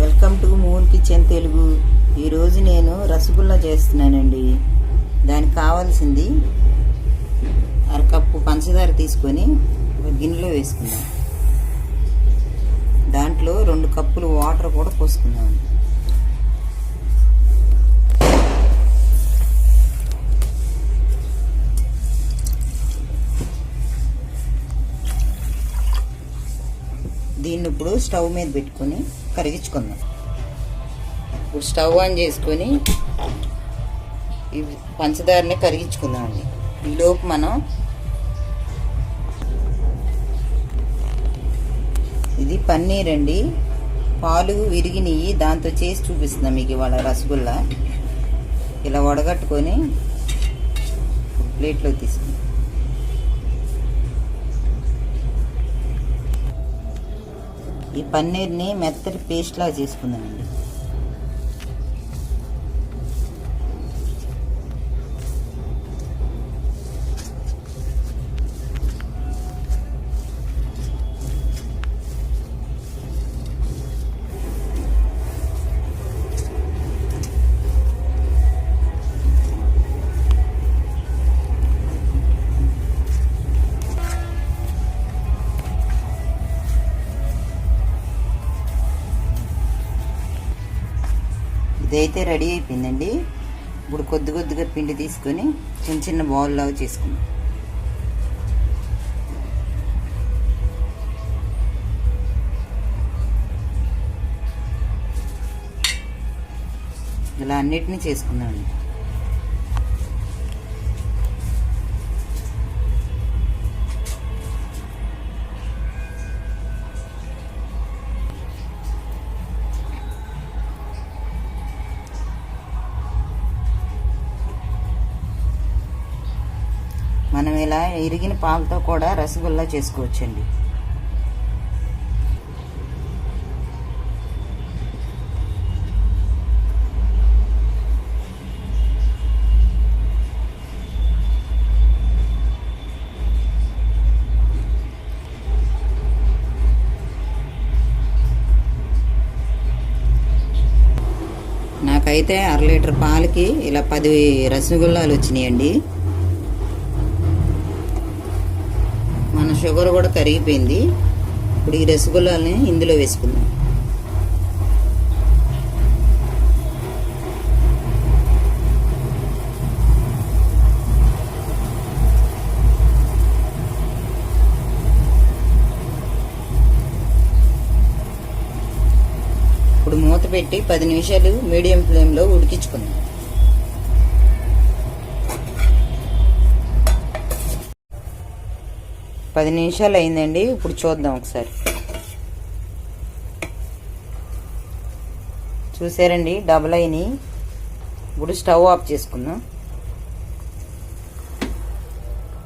Welcome to moon kitchen Telugu. ఈరోజు నేను రసగుల్లా చేస్తున్నానండి. దానికి కావాల్సింది అరకప్పు పంచదార తీసుకొని ఒక గిన్నెలో వేసుకుందాం. దాంట్లో రెండు కప్పులు వాటర్ కూడా పోసుకుందాం. దీన్ని ఇప్పుడు స్టవ్ మీద పెట్టుకొని కరిగించుకుందాం. ఇప్పుడు స్టవ్ ఆన్ చేసుకొని ఈ పంచదారని కరిగించుకుందామండి. ఈలోపు మనం ఇది పన్నీర్ అండి. పాలు విరిగినవి దాంతో చేసి చూపిస్తున్నాం మీకు ఇవాళ రసగుల్లా. ఇలా వడగట్టుకొని ప్లేట్లో తీసుకుందాం. ఈ పన్నీర్ని మెత్తటి పేస్ట్ చేసుకుందామండి. ఇది ఇదైతే రెడీ అయిపోయిందండి. ఇప్పుడు కొద్ది కొద్దిగా పిండి తీసుకొని చిన్న చిన్న బౌల్ లాగా చేసుకుందాం. ఇలా అన్నిటినీ చేసుకుందామండి. మనం ఇలా ఇరిగిన పాలతో కూడా రసగుల్లా చేసుకోవచ్చండి. నాకైతే అర లీటర్ పాలకి ఇలా పది రసగుల్లాలు వచ్చినాయండి. షుగర్ కూడా కరిగిపోయింది. ఇప్పుడు ఈ రసగుల్లాలని ఇందులో వేసుకుందాం. ఇప్పుడు మూత పెట్టి పది నిమిషాలు మీడియం ఫ్లేమ్లో ఉడికించుకుందాం. పది నిమిషాలు అయిందండి. ఇప్పుడు చూద్దాం ఒకసారి. చూసారండి? డబుల్ అయినాయి ఇప్పుడు స్టవ్ ఆఫ్ చేసుకుందాం.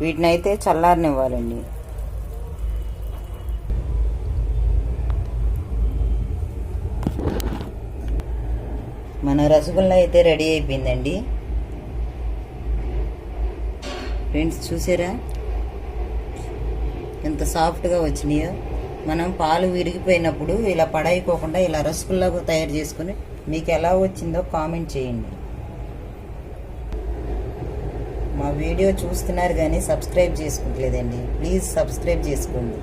వీటిని అయితే చల్లారనివ్వాలండి. మన రసగుల్లా అయితే రెడీ అయిపోయిందండి. ఫ్రెండ్స్ చూసారా? ఎంత సాఫ్ట్గా వచ్చినాయో. మనం పాలు విరిగిపోయినప్పుడు ఇలా పడైపోకుండా ఇలా రసగుల్లాగా తయారు చేసుకుని మీకు ఎలా వచ్చిందో కామెంట్ చేయండి. మా వీడియో చూస్తున్నారు కానీ సబ్స్క్రైబ్ చేసుకోవట్లేదండి. ప్లీజ్ సబ్స్క్రైబ్ చేసుకోండి.